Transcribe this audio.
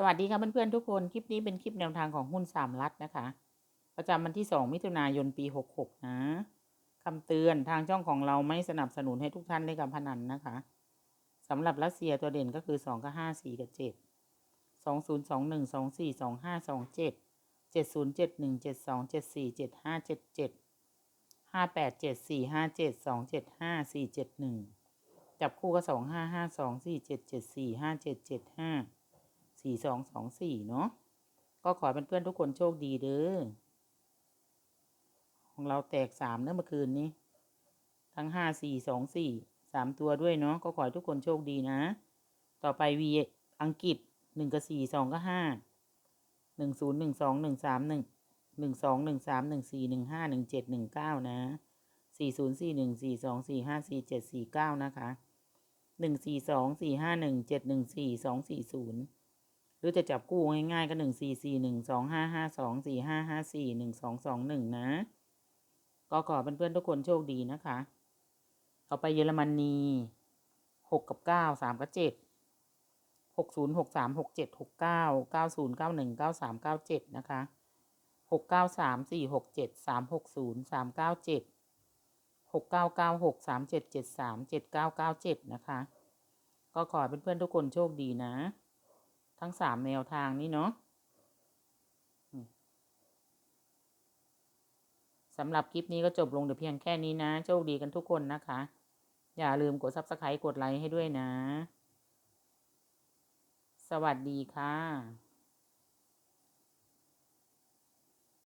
สวัสดีค่ะเพื่อนๆทุกคน คลิปนี้เป็นคลิปแนวทางของหุ้นสามรัฐนะคะ ประจำวันที่ 2 มิถุนายนปี 66 นะคำเตือนทางช่องของเราไม่สนับสนุนให้ทุกท่านเล่นการพนันนะคะสำหรับรัสเซียตัวเด่นก็คือ 2 กับ 5 4 กับ 7 2 0 2 1 2 4 2 5 2 7 7 0 7 1 7 2 7 4 7 5 7 7 5 8 7 4 5 7 2 7 5 4 7 1 จับคู่ก็ 2 5 5 สี่สองสองสี่เนาะก็ขอเป็นเพื่อนทุกคนโชคดีเด้อของเราแตกสามเนื้อเมื่อคืนนี้ ทั้งห้าสี่สองสี่สามตัวด้วยเนาะก็ขอให้ทุกคนโชคดีนะ ต่อไปวีอังกฤษหนึ่งกับสี่สองกับห้าหนึ่งศูนย์หนึ่งสองหนึ่งสามหนึ่งหนึ่งสองหนึ่งสามหนึ่งสี่หนึ่งห้าหนึ่งเจ็ดหนึ่งเก้านะสี่ศูนย์สี่หนึ่งสี่สองสี่ห้าสี่เจ็ดสี่เก้านะคะหนึ่งสี่สองสี่ห้าหนึ่งเจ็ดหนึ่งสี่สองสี่ศูนย์ หรือจะจับกู้ง่ายๆก็หนึ่งสี่สี่หนึ่งสองห้าห้าสองสี่ห้าห้าสี่หนึ่งสองสองหนึ่งนะ ก็ขอเพื่อนๆทุกคนโชคดีนะคะเอาไปเยอรมนีหกกับเก้าสามกับเจ็ดหกศูนย์หกสามหกเจ็ดหกเก้าเก้าศูนย์เก้าหนึ่งเก้าสามเก้าเจ็ดนะคะหกเก้าสามสี่หกเจ็ดสามหกศูนย์สามเก้าเจ็ดหกเก้าเก้าหกสามเจ็ดเจ็ดสามเจ็ดเก้าเก้าเจ็ดนะคะ ก็ขอเพื่อนๆทุกคนโชคดีนะ ทั้งสามแนวทางนี้เนาะสำหรับคลิปนี้ก็จบลงเดี๋ยวเพียงแค่นี้นะ โชคดีกันทุกคนนะคะ อย่าลืมกด subscribe กดไลค์ให้ด้วยนะ สวัสดีค่ะ